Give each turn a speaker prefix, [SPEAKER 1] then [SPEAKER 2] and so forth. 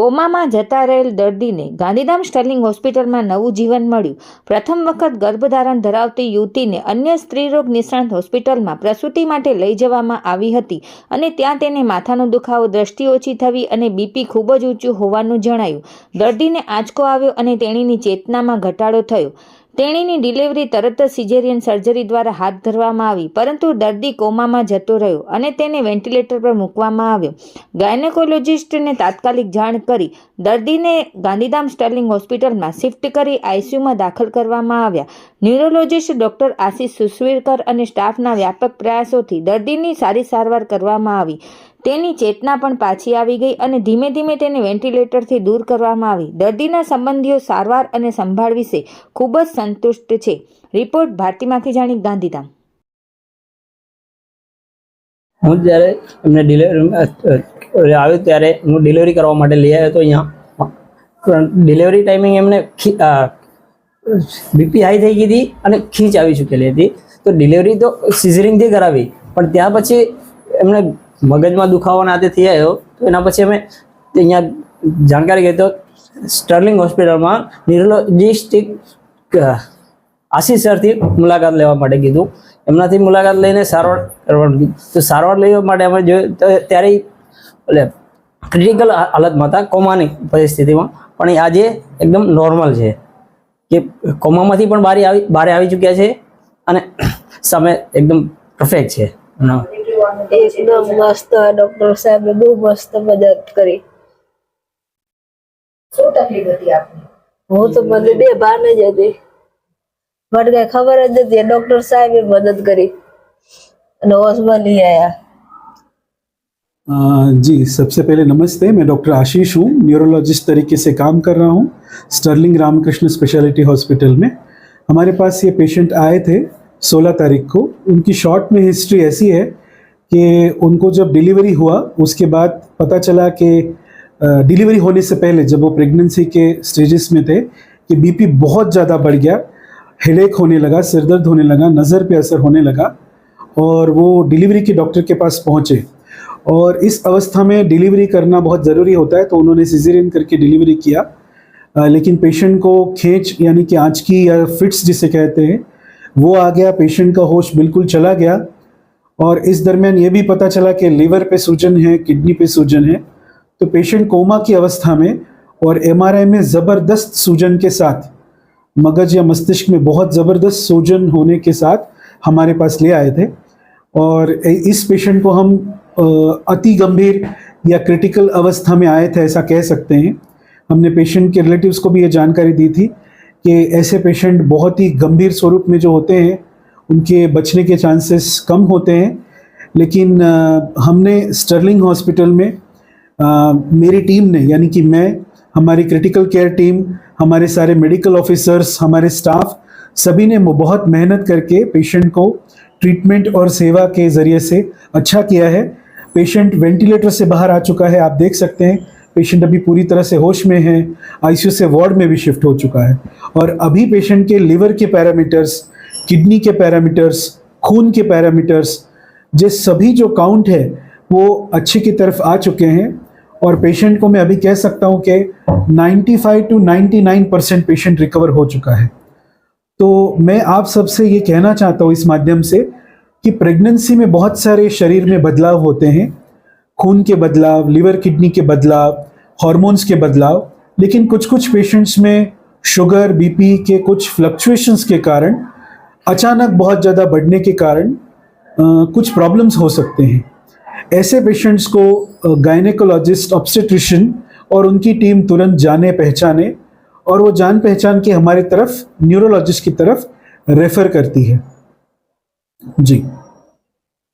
[SPEAKER 1] કોમામાં જતા રહેલ દર્દીને ગાંધીધામ સ્ટર્લિંગ હોસ્પિટલમાં નવું જીવન મળ્યું. પ્રથમ વખત ગર્ભધારણ ધરાવતી યુવતીને અન્ય સ્ત્રીરોગ નિષ્ણાંત હોસ્પિટલમાં પ્રસૂતિ માટે લઈ જવામાં આવી હતી અને ત્યાં તેને માથાનો દુખાવો, દ્રષ્ટિ ઓછી થવી અને બીપી ખૂબ જ ઊંચું હોવાનું જણાયું. દર્દીને આંચકો આવ્યો અને તેણીની ચેતનામાં ઘટાડો થયો. તેણીની ડિલિવરી તરત જ સિઝેરિયન સર્જરી દ્વારા હાથ ધરવામાં આવી, પરંતુ દર્દી કોમામાં જતો રહ્યો અને તેને વેન્ટિલેટર પર મૂકવામાં આવ્યો. ગાયનેકોલોજિસ્ટને તાત્કાલિક જાણ કરી, દર્દીને ગાંધીધામ સ્ટર્લિંગ હોસ્પિટલમાં શિફ્ટ કરી આઈસીયુમાં દાખલ કરવામાં આવ્યા. ન્યુરોલોજિસ્ટ ડોક્ટર આશીષ સુસવીરકર અને સ્ટાફના વ્યાપક પ્રયાસોથી દર્દીની સારી સારવાર કરવામાં આવી. તેની ચેતના પણ પાછી આવી ગઈ અને ધીમે ધીમે તેને વેન્ટિલેટરથી દૂર કરવામાં આવી. દર્દીના સંબંધીઓ સારવાર અને સંભાળ વિશે ખૂબ જ સંતુષ્ટ છે. રિપોર્ટ ભારતીમાંથી જાણી ગાંધીધામ.
[SPEAKER 2] હું જ્યારે એમને ડિલિવરી આવ્યું ત્યારે હું ડિલિવરી કરવા માટે લઈ આવ્યો હતો અહીંયા. ડિલિવરી ટાઈમિંગ એમને બીપી હાઈ થઈ ગઈ હતી અને ખીચ આવી ચૂકેલી હતી. તો ડિલિવરી તો સિઝરિંગથી કરાવી. પણ ત્યાં પછી એમને મગજમાં દુખાવો નાતે થઈ આવ્યો તો એના પછી અમે અહીંયા જાણકારી ગઈ તો સ્ટર્લિંગ હોસ્પિટલમાં ન્યુરોલોજિસ્ટિક આશીષ સરથી મુલાકાત લેવા માટે કીધું. એમનાથી મુલાકાત લઈને સારવાર કરવાનું કીધું. તો સારવાર લેવા માટે અમે જોયું તો ત્યારે એટલે ક્રિટિકલ હાલતમાં હતા, કોમાની પરિસ્થિતિમાં. પણ આજે એકદમ નોર્મલ છે. કે કોમામાંથી પણ બહાર આવી બહાર આવી ચૂક્યા છે અને સામે એકદમ પરફેક્ટ છે.
[SPEAKER 3] એકદમ મસ્ત ડોક્ટર સાહેબે બહુ મસ્ત મદદ કરી
[SPEAKER 4] શું તકલીફ હતી આપને
[SPEAKER 3] હું તો મને બે ભાન જ હતી મને કઈ ખબર જ નથી ડોક્ટર સાહેબે મદદ કરી અને હોશમાં લઈ આયા
[SPEAKER 5] अ, जी सबसे पहले नमस्ते मैं डॉक्टर आशीष हूँ न्यूरोलॉजिस्ट तरीके से काम कर रहा हूँ स्टर्लिंग रामकृष्ण स्पेशलिटी हॉस्पिटल में हमारे पास ये पेशेंट आए थे 16 तारीख को उनकी शॉर्ट में हिस्ट्री ऐसी है कि उनको जब डिलीवरी हुआ उसके बाद पता चला कि डिलीवरी होने से पहले जब वो प्रेगनेंसी के स्टेजेस में थे कि बीपी बहुत ज़्यादा बढ़ गया हेडेक होने लगा सिर दर्द होने लगा नज़र पे असर होने लगा और वो डिलीवरी के डॉक्टर के पास पहुँचे। और इस अवस्था में डिलीवरी करना बहुत ज़रूरी होता है तो उन्होंने सिजेरियन करके डिलीवरी किया। अ, लेकिन पेशेंट को खींच यानी कि आँच की या फिट्स जिसे कहते हैं वो आ गया पेशेंट का होश बिल्कुल चला गया। और इस दरमियान ये भी पता चला कि लीवर पे सूजन है, किडनी पे सूजन है तो पेशेंट कोमा की अवस्था में और एमआरआई में ज़बरदस्त सूजन के साथ, मगज या मस्तिष्क में बहुत ज़बरदस्त सूजन होने के साथ हमारे पास ले आए थे। और इस पेशेंट को हम अति गंभीर या क्रिटिकल अवस्था में आए थे, ऐसा कह सकते हैं। हमने पेशेंट के रिलेटिव्स को भी ये जानकारी दी थी कि ऐसे पेशेंट बहुत ही गंभीर स्वरूप में जो होते हैं उनके बचने के चांसेस कम होते हैं। लेकिन हमने स्टर्लिंग हॉस्पिटल में अ, मेरी टीम ने यानी कि मैं हमारी क्रिटिकल केयर टीम हमारे सारे मेडिकल ऑफिसर्स हमारे स्टाफ सभी ने बहुत मेहनत करके पेशेंट को ट्रीटमेंट और सेवा के ज़रिए से अच्छा किया है। पेशेंट वेंटिलेटर से बाहर आ चुका है आप देख सकते हैं। पेशेंट अभी पूरी तरह से होश में है आईसीयू से वार्ड में भी शिफ्ट हो चुका है। और अभी पेशेंट के लिवर के पैरामीटर्स किडनी के पैरामीटर्स, खून के पैरामीटर्स, ये सभी जो काउंट है, वो अच्छे की तरफ़ आ चुके हैं। और पेशेंट को मैं अभी कह सकता हूँ कि 95 टू 99 परसेंट पेशेंट रिकवर हो चुका है। तो मैं आप सबसे ये कहना चाहता हूँ इस माध्यम से कि प्रेगनेंसी में बहुत सारे शरीर में बदलाव होते हैं। खून के बदलाव लिवर किडनी के बदलाव हॉर्मोन्स के बदलाव। लेकिन कुछ कुछ पेशेंट्स में शुगर बीपी के कुछ फ्लक्चुएशंस के कारण अचानक बहुत ज़्यादा बढ़ने के कारण कुछ प्रॉब्लम्स हो सकते हैं। ऐसे पेशेंट्स को गायनेकोलॉजिस्ट ऑब्स्टेट्रिशियन और उनकी टीम तुरंत जाने पहचाने और वो जान पहचान के हमारे तरफ़ न्यूरोलॉजिस्ट की तरफ़ रेफर करती है। जी।